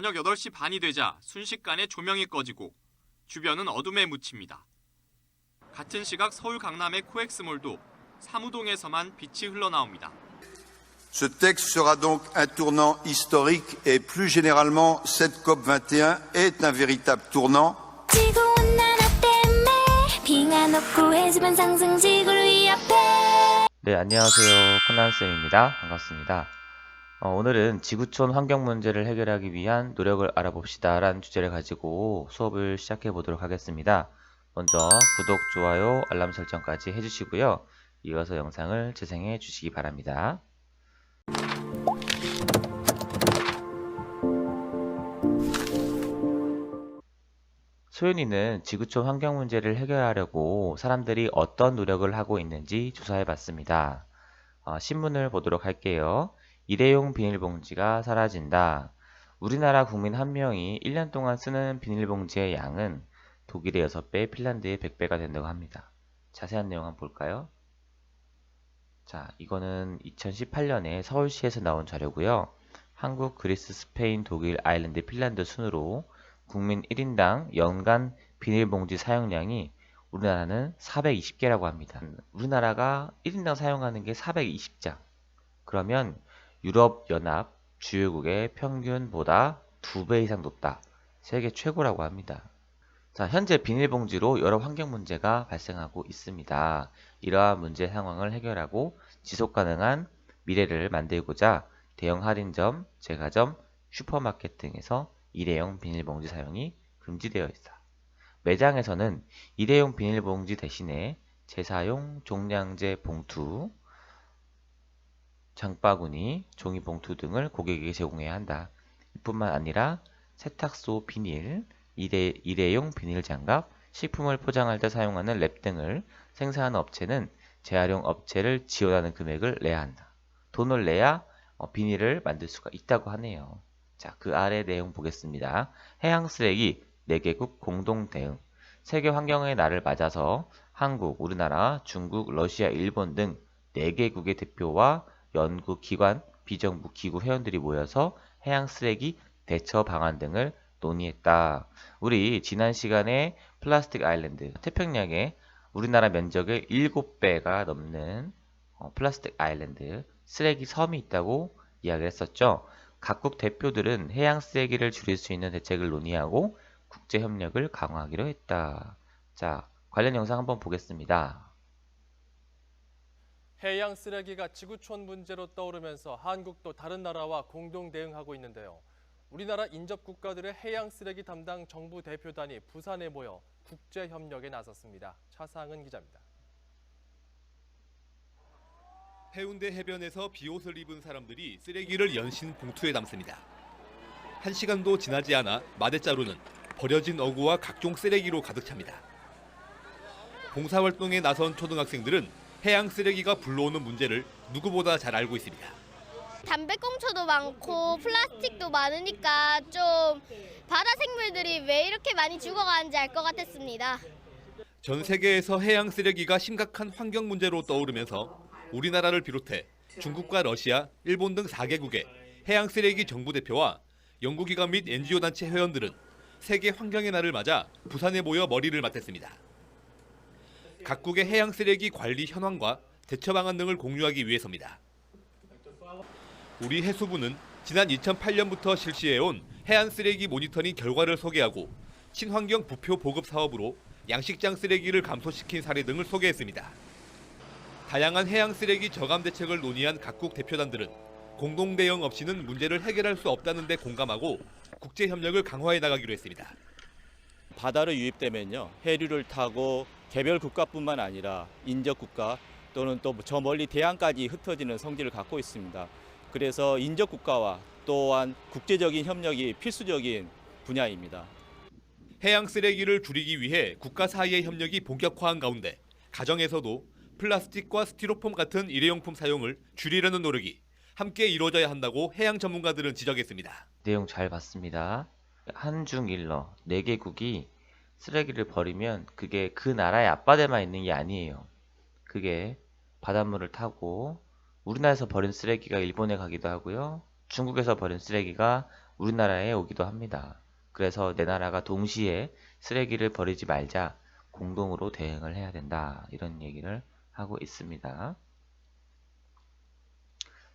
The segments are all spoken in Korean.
저녁 8시 반이 되자 순식간에 조명이 꺼지고 주변은 어둠에 묻힙니다. 같은 시각 서울 강남의 코엑스몰도 사무동에서만 빛이 흘러나옵니다. Ce texte sera donc un tournant historique et plus généralement, cette COP21 est un véritable tournant 네, 안녕하세요. 코난쌤입니다. 반갑습니다. 어, 오늘은 지구촌 환경 문제를 해결하기 위한 노력을 알아봅시다. 라는 주제를 가지고 수업을 시작해 보도록 하겠습니다. 먼저 구독, 좋아요, 알람 설정까지 해주시고요. 이어서 영상을 재생해 주시기 바랍니다. 소연이는 지구촌 환경 문제를 해결하려고 사람들이 어떤 노력을 하고 있는지 조사해 봤습니다. 어, 신문을 보도록 할게요. 일회용 비닐봉지가 사라진다. 우리나라 국민 한 명이 1년 동안 쓰는 비닐봉지의 양은 독일의 6배, 핀란드의 100배가 된다고 합니다. 자세한 내용 한번 볼까요? 자, 이거는 2018년에 서울시에서 나온 자료고요. 한국, 그리스, 스페인, 독일, 아일랜드, 핀란드 순으로 국민 1인당 연간 비닐봉지 사용량이 우리나라는 420개라고 합니다. 우리나라가 1인당 사용하는 게 420장. 그러면 유럽연합 주요국의 평균보다 2배 이상 높다. 세계 최고라고 합니다. 자, 현재 비닐봉지로 여러 환경 문제가 발생하고 있습니다. 이러한 문제 상황을 해결하고 지속 가능한 미래를 만들고자 대형 할인점, 제과점, 슈퍼마켓 등에서 일회용 비닐봉지 사용이 금지되어 있어. 매장에서는 일회용 비닐봉지 대신에 재사용 종량제 봉투, 장바구니, 종이봉투 등을 고객에게 제공해야 한다. 이뿐만 아니라 세탁소 비닐, 일회, 일회 용 비닐 장갑, 식품을 포장할 때 사용하는 랩 등을 생산하는 업체는 재활용 업체를 지원하는 금액을 내야 한다. 돈을 내야 어, 비닐을 만들 수가 있다고 하네요. 자, 그 아래 내용 보겠습니다. 해양 쓰레기 4개국 공동 대응. 세계 환경의 날을 맞아서 한국, 우리나라, 중국, 러시아, 일본 등 4개국의 대표와 연구 기관, 비정부 기구 회원들이 모여서 해양 쓰레기 대처 방안 등을 논의했다. 우리 지난 시간에 플라스틱 아일랜드, 태평양에 우리나라 면적의 7배가 넘는 어, 플라스틱 아일랜드, 쓰레기 섬이 있다고 이야기를 했었죠. 각국 대표들은 해양 쓰레기를 줄일 수 있는 대책을 논의하고 국제 협력을 강화하기로 했다. 자, 관련 영상 한번 보겠습니다. 해양 쓰레기가 지구촌 문제로 떠오르면서 한국도 다른 나라와 공동 대응하고 있는데요. 우리나라 인접 국가들의 해양 쓰레기 담당 정부 대표단이 부산에 모여 국제 협력에 나섰습니다. 차상은 기자입니다. 해운대 해변에서 비옷을 입은 사람들이 쓰레기를 연신 봉투에 담습니다. 한 시간도 지나지 않아 마대자루는 버려진 어구와 각종 쓰레기로 가득 찹니다. 봉사활동에 나선 초등학생들은 해양 쓰레기가 불러오는 문제를 누구보다 잘 알고 있습니다. 담배꽁초도 많고 플라스틱도 많으니까 좀 바다 생물들이 왜 이렇게 많이 죽어가는지 알 것 같았습니다. 전 세계에서 해양 쓰레기가 심각한 환경 문제로 떠오르면서 우리나라를 비롯해 중국과 러시아, 일본 등 4개국의 해양 쓰레기 정부 대표와 연구기관 및 NGO 단체 회원들은 세계 환경의 날을 맞아 부산에 모여 머리를 맞댔습니다. 각국의 해양 쓰레기 관리 현황과 대처 방안 등을 공유하기 위해서입니다. 우리 해수부는 지난 2008년부터 실시해온 해안 쓰레기 모니터링 결과를 소개하고 친환경 부표 보급 사업으로 양식장 쓰레기를 감소시킨 사례 등을 소개했습니다. 다양한 해양 쓰레기 저감 대책을 논의한 각국 대표단들은 공동 대응 없이는 문제를 해결할 수 없다는 데 공감하고 국제 협력을 강화해 나가기로 했습니다. 바다로 유입되면요 해류를 타고 개별 국가뿐만 아니라 인접 국가 또는 또 저 멀리 대양까지 흩어지는 성질을 갖고 있습니다. 그래서 인접 국가와 또한 국제적인 협력이 필수적인 분야입니다. 해양 쓰레기를 줄이기 위해 국가 사이의 협력이 본격화한 가운데 가정에서도 플라스틱과 스티로폼 같은 일회용품 사용을 줄이려는 노력이 함께 이루어져야 한다고 해양 전문가들은 지적했습니다. 내용 잘 봤습니다. 한중일러 4개국이 쓰레기를 버리면 그게 그 나라의 앞바다에만 있는 게 아니에요. 그게 바닷물을 타고 우리나라에서 버린 쓰레기가 일본에 가기도 하고요. 중국에서 버린 쓰레기가 우리나라에 오기도 합니다. 그래서 내 나라가 동시에 쓰레기를 버리지 말자 공동으로 대응을 해야 된다. 이런 얘기를 하고 있습니다.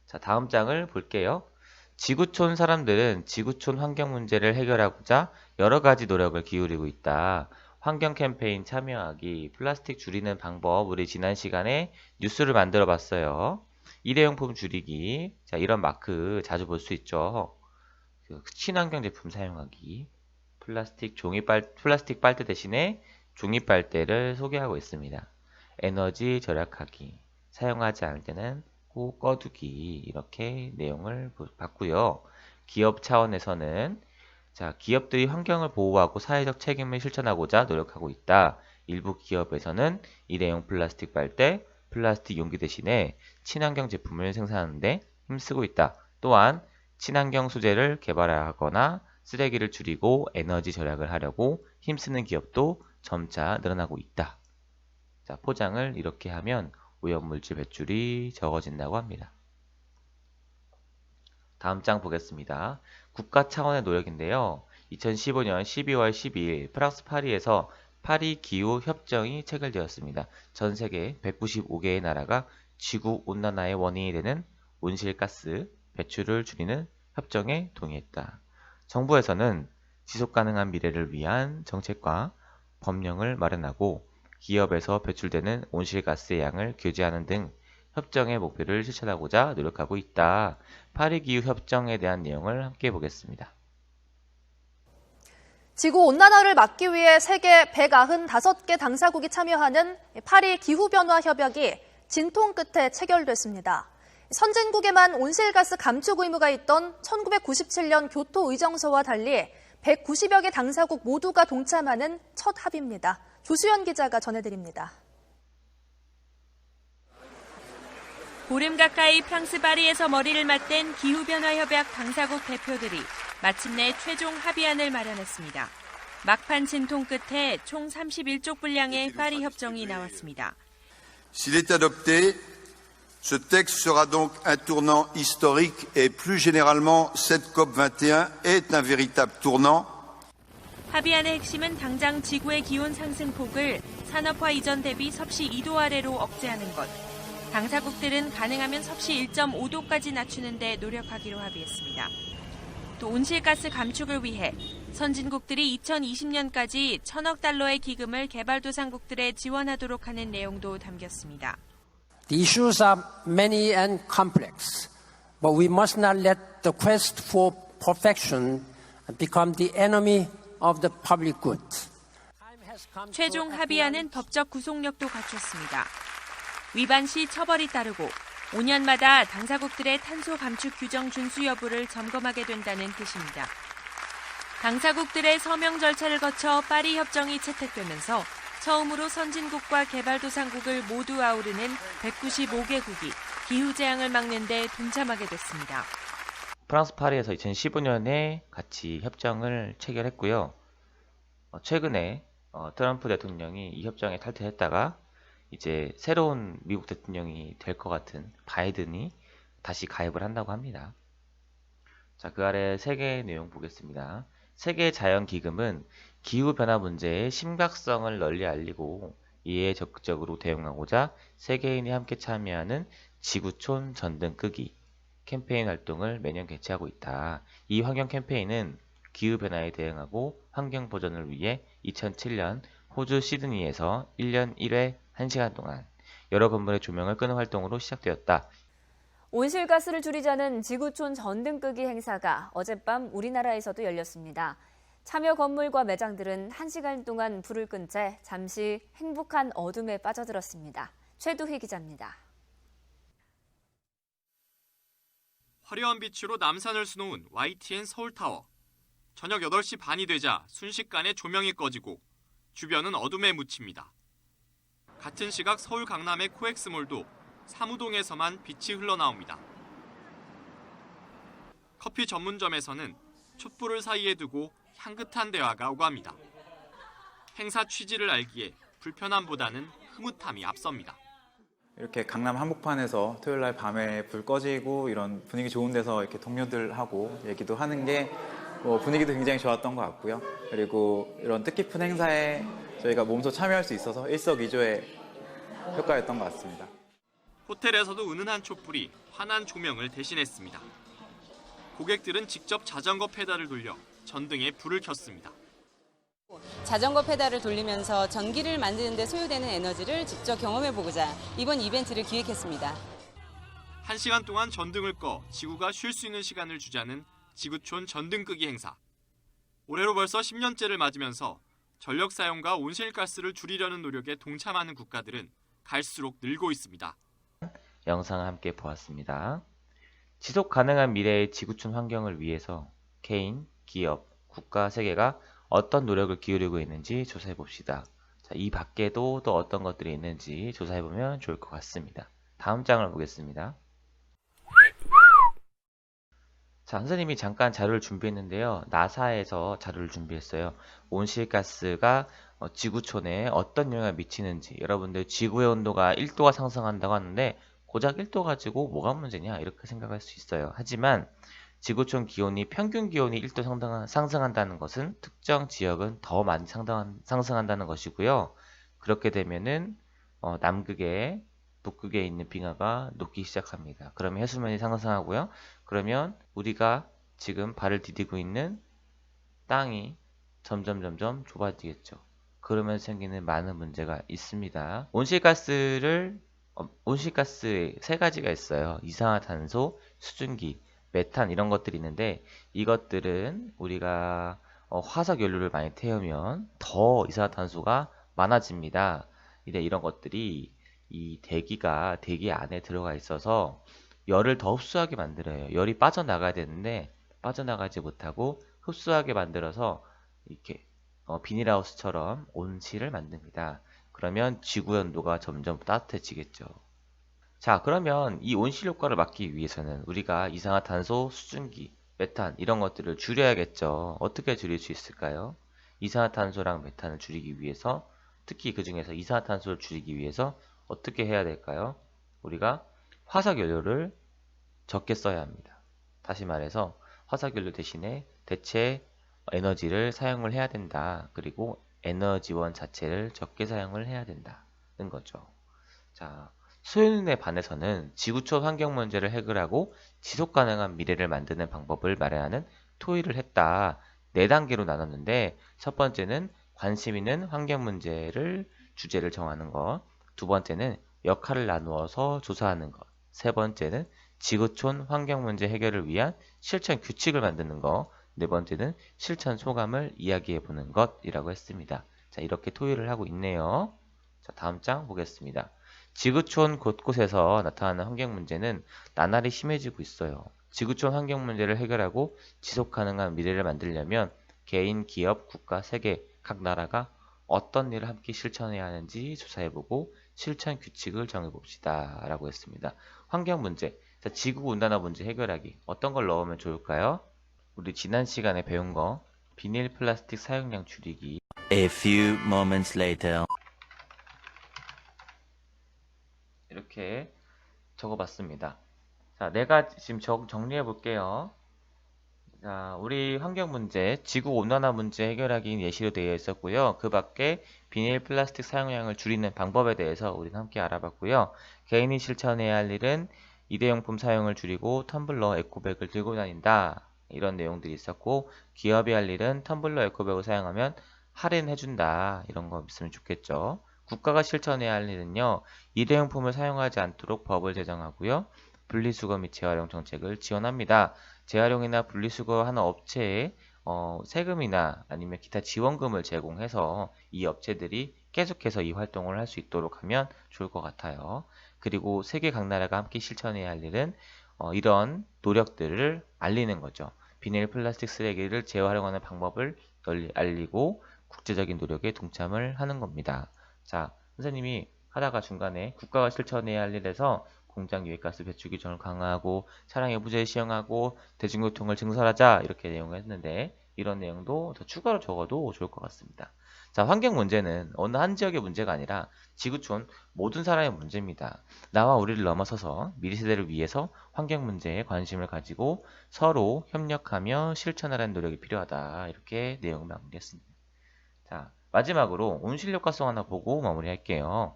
자, 다음 장을 볼게요. 지구촌 사람들은 지구촌 환경 문제를 해결하고자 여러 가지 노력을 기울이고 있다. 환경 캠페인 참여하기, 플라스틱 줄이는 방법, 우리 지난 시간에 뉴스를 만들어 봤어요. 일회용품 줄이기, 자, 이런 마크 자주 볼 수 있죠. 그 친환경 제품 사용하기, 플라스틱 종이 빨, 플라스틱 빨대 대신에 종이 빨대를 소개하고 있습니다. 에너지 절약하기, 사용하지 않을 때는 꼭 꺼두기, 이렇게 내용을 보- 봤고요. 기업 차원에서는 자, 기업들이 환경을 보호하고 사회적 책임을 실천하고자 노력하고 있다. 일부 기업에서는 일회용 플라스틱 빨대, 플라스틱 용기 대신에 친환경 제품을 생산하는데 힘쓰고 있다. 또한 친환경 소재를 개발하거나 쓰레기를 줄이고 에너지 절약을 하려고 힘쓰는 기업도 점차 늘어나고 있다. 자, 포장을 이렇게 하면 오염물질 배출이 적어진다고 합니다. 다음 장 보겠습니다. 국가 차원의 노력인데요. 2015년 12월 12일 프랑스 파리에서 파리 기후 협정이 체결되었습니다. 전 세계 195개의 나라가 지구 온난화의 원인이 되는 온실가스 배출을 줄이는 협정에 동의했다. 정부에서는 지속 가능한 미래를 위한 정책과 법령을 마련하고 기업에서 배출되는 온실가스의 양을 규제하는 등 협정의 목표를 실천하고자 노력하고 있다. 파리 기후 협정에 대한 내용을 함께 보겠습니다. 지구 온난화를 막기 위해 세계 195개 당사국이 참여하는 파리 기후변화 협약이 진통 끝에 체결됐습니다. 선진국에만 온실가스 감축 의무가 있던 1997년 교토 의정서와 달리 190여 개 당사국 모두가 동참하는 첫 합의입니다. 조수연 기자가 전해드립니다. 보름 가까이 프랑스 파리에서 머리를 맞댄 기후변화협약 당사국 대표들이 마침내 최종 합의안을 마련했습니다. 막판 진통 끝에 총 31쪽 분량의 파리 협정이 나왔습니다. S'il est adopté, ce texte sera donc un tournant historique et plus généralement cette COP21 est un véritable tournant 합의안의 핵심은 당장 지구의 기온 상승폭을 산업화 이전 대비 섭씨 2도 아래로 억제하는 것. 당사국들은 가능하면 섭씨 1.5도까지 낮추는 데 노력하기로 합의했습니다. 또 온실가스 감축을 위해 선진국들이 2020년까지 천억 달러의 기금을 개발도상국들에 지원하도록 하는 내용도 담겼습니다. The issues are many and complex, but we must not let the quest for perfection become the enemy of the public good. 최종 합의안은 법적 구속력도 갖췄습니다. 위반 시 처벌이 따르고 5년마다 당사국들의 탄소 감축 규정 준수 여부를 점검하게 된다는 뜻입니다. 당사국들의 서명 절차를 거쳐 파리 협정이 채택되면서 처음으로 선진국과 개발도상국을 모두 아우르는 195개국이 기후재앙을 막는 데 동참하게 됐습니다. 프랑스 파리에서 2015년에 같이 협정을 체결했고요. 어, 최근에 어, 트럼프 대통령이 이 협정에 탈퇴했다가 이제 새로운 미국 대통령이 될 것 같은 바이든이 다시 가입을 한다고 합니다. 자, 그 아래 세계의 내용 보겠습니다. 세계 자연 기금은 기후 변화 문제의 심각성을 널리 알리고 이에 적극적으로 대응하고자 세계인이 함께 참여하는 지구촌 전등 끄기 캠페인 활동을 매년 개최하고 있다. 이 환경 캠페인은 기후 변화에 대응하고 환경 보전을 위해 2007년 호주 시드니에서 1년 1회 1시간 동안 여러 건물의 조명을 끄는 활동으로 시작되었다. 온실가스를 줄이자는 지구촌 전등 끄기 행사가 어젯밤 우리나라에서도 열렸습니다. 참여 건물과 매장들은 1시간 동안 불을 끈 채 잠시 행복한 어둠에 빠져들었습니다. 최두희 기자입니다. 화려한 빛으로 남산을 수놓은 YTN 서울타워. 저녁 8시 반이 되자 순식간에 조명이 꺼지고 주변은 어둠에 묻힙니다. 같은 시각 서울 강남의 코엑스몰도 사무동에서만 빛이 흘러나옵니다. 커피 전문점에서는 촛불을 사이에 두고 향긋한 대화가 오갑니다. 행사 취지를 알기에 불편함보다는 흐뭇함이 앞섭니다. 이렇게 강남 한복판에서 토요일 날 밤에 불 꺼지고 이런 분위기 좋은 데서 이렇게 동료들하고 얘기도 하는 게 뭐 분위기도 굉장히 좋았던 것 같고요. 그리고 이런 뜻깊은 행사에 저희가 몸소 참여할 수 있어서 일석이조의 효과였던 것 같습니다. 호텔에서도 은은한 촛불이 환한 조명을 대신했습니다. 고객들은 직접 자전거 페달을 돌려 전등에 불을 켰습니다. 자전거 페달을 돌리면서 전기를 만드는 데 소요되는 에너지를 직접 경험해 보고자 이번 이벤트를 기획했습니다. 한시간 동안 전등을 꺼 지구가 쉴 수 있는 시간을 주자는 지구촌 전등 끄기 행사. 올해로 벌써 10년째를 맞으면서 전력 사용과 온실가스를 줄이려는 노력에 동참하는 국가들은 갈수록 늘고 있습니다. 영상을 함께 보았습니다. 지속 가능한 미래의 지구촌 환경을 위해서 개인, 기업, 국가, 세계가 어떤 노력을 기울이고 있는지 조사해 봅시다. 자, 이 밖에도 또 어떤 것들이 있는지 조사해 보면 좋을 것 같습니다. 다음 장을 보겠습니다. 자, 선생님이 잠깐 자료를 준비했는데요. 나사에서 자료를 준비했어요. 온실가스가 어, 지구촌에 어떤 영향을 미치는지 여러분들 지구의 온도가 1도가 상승한다고 하는데 고작 1도 가지고 뭐가 문제냐 이렇게 생각할 수 있어요. 하지만 지구촌 기온이 평균 기온이 1도 상승한, 상승한다는 것은 특정 지역은 더 많이 상당한, 상승한다는 것이고요. 그렇게 되면은 어, 남극에 북극에 있는 빙하가 녹기 시작합니다. 그러면 해수면이 상승하고요. 그러면 우리가 지금 발을 디디고 있는 땅이 점점 점점 좁아지겠죠. 그러면 생기는 많은 문제가 있습니다. 온실가스를 어, 온실가스 세 가지가 있어요. 이산화탄소, 수증기, 메탄 이런 것들이 있는데 이것들은 우리가 어, 화석 연료를 많이 태우면 더 이산화탄소가 많아집니다. 근데 이런 것들이 이 대기가 대기 안에 들어가 있어서 열을 더 흡수하게 만들어요. 열이 빠져나가야 되는데 빠져나가지 못하고 흡수하게 만들어서 이렇게 어, 비닐하우스처럼 온실을 만듭니다. 그러면 지구 온도가 점점 따뜻해지겠죠. 자, 그러면 이 온실 효과를 막기 위해서는 우리가 이산화탄소, 수증기, 메탄 이런 것들을 줄여야겠죠. 어떻게 줄일 수 있을까요? 이산화탄소랑 메탄을 줄이기 위해서 특히 그 중에서 이산화탄소를 줄이기 위해서 어떻게 해야 될까요? 우리가 화석연료를 적게 써야 합니다. 다시 말해서 화석연료 대신에 대체 에너지를 사용을 해야 된다. 그리고 에너지원 자체를 적게 사용을 해야 된다는 거죠. 자, 소연에 반해서는 지구촌 환경 문제를 해결하고 지속 가능한 미래를 만드는 방법을 마련하는 토의를 했다. 네 단계로 나눴는데 첫 번째는 관심 있는 환경 문제를 주제를 정하는 것. 두 번째는 역할을 나누어서 조사하는 것. 세 번째는 지구촌 환경 문제 해결을 위한 실천 규칙을 만드는 것. 네 번째는 실천 소감을 이야기해 보는 것이라고 했습니다. 자, 이렇게 토의를 하고 있네요. 자, 다음 장 보겠습니다. 지구촌 곳곳에서 나타나는 환경 문제는 나날이 심해지고 있어요. 지구촌 환경 문제를 해결하고 지속 가능한 미래를 만들려면 개인, 기업, 국가, 세계, 각 나라가 어떤 일을 함께 실천해야 하는지 조사해보고 실천 규칙을 정해봅시다. 라고 했습니다. 환경 문제, 자, 지구 온난화 문제 해결하기 어떤 걸 넣으면 좋을까요? 우리 지난 시간에 배운 거 비닐 플라스틱 사용량 줄이기 A few moments later. 이렇게 적어봤습니다. 자, 내가 지금 정, 정리해 볼게요. 자, 우리 환경 문제, 지구 온난화 문제 해결하기는 예시로 되어 있었고요. 그 밖에 비닐 플라스틱 사용량을 줄이는 방법에 대해서 우리는 함께 알아봤고요. 개인이 실천해야 할 일은 일회용품 사용을 줄이고 텀블러, 에코백을 들고 다닌다. 이런 내용들이 있었고 기업이 할 일은 텀블러, 에코백을 사용하면 할인해준다. 이런 거 있으면 좋겠죠. 국가가 실천해야 할 일은요. 일회용품을 사용하지 않도록 법을 제정하고요. 분리수거 및 재활용 정책을 지원합니다. 재활용이나 분리수거하는 업체에 어, 세금이나 아니면 기타 지원금을 제공해서 이 업체들이 계속해서 이 활동을 할 수 있도록 하면 좋을 것 같아요. 그리고 세계 각 나라가 함께 실천해야 할 일은 어, 이런 노력들을 알리는 거죠. 비닐 플라스틱 쓰레기를 재활용하는 방법을 널리 알리고 국제적인 노력에 동참을 하는 겁니다. 자, 선생님이 하다가 중간에 국가가 실천해야 할 일에서 공장 유해가스 배출 규정을 강화하고 차량의 부재 시행하고 대중교통을 증설하자 이렇게 내용을 했는데 이런 내용도 더 추가로 적어도 좋을 것 같습니다. 자, 환경 문제는 어느 한 지역의 문제가 아니라 지구촌 모든 사람의 문제입니다. 나와 우리를 넘어서서 미래 세대를 위해서 환경 문제에 관심을 가지고 서로 협력하며 실천하라는 노력이 필요하다. 이렇게 내용을 마무리했습니다. 자, 마지막으로 온실 효과성 하나 보고 마무리할게요.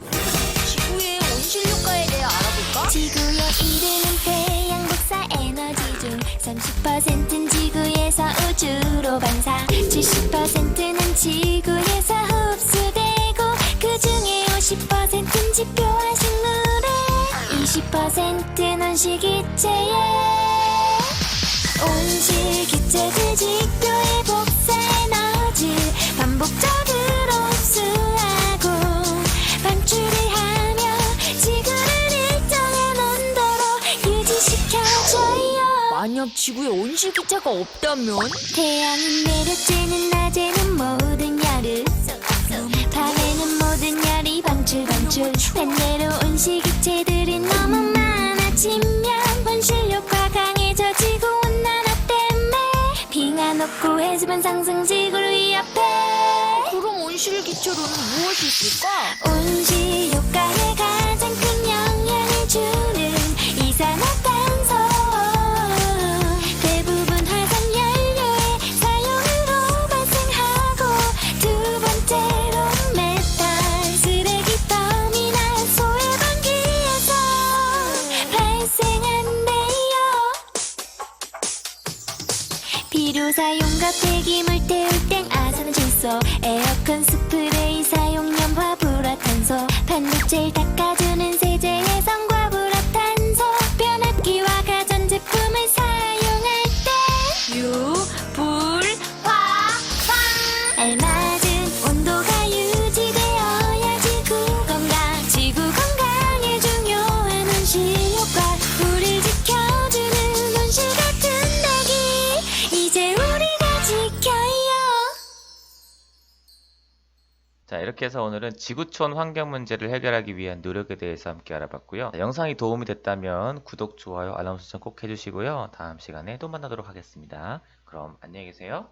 지구의 온실 효과에 대해 알아볼까? 지구의 이르는 태양 복사 에너지 중 30%는 지구에서 우주로 반사 70%는 지구에서 흡수되고 그 중에 50%는 지표와 식물에 20%는 온실기체에 온실기체들 지표의 만약 지구에 온실기체가 없다면? 태양은 내려쬐는 낮에는 모든 열을 밤에는 모든 열이 방출 방출 반대로 온실기체들이 너무 많아지면 온실효과 강해져 지구 온난화 때문에 빙하 녹고 해수면 상승 지구를 위협해. 그럼 온실기체로는 무엇이 있을까? 온실효과에 이렇게 해서 오늘은 지구촌 환경 문제를 해결하기 위한 노력에 대해서 함께 알아봤고요. 영상이 도움이 됐다면 구독, 좋아요, 알람 설정 꼭 해주시고요. 다음 시간에 또 만나도록 하겠습니다. 그럼 안녕히 계세요.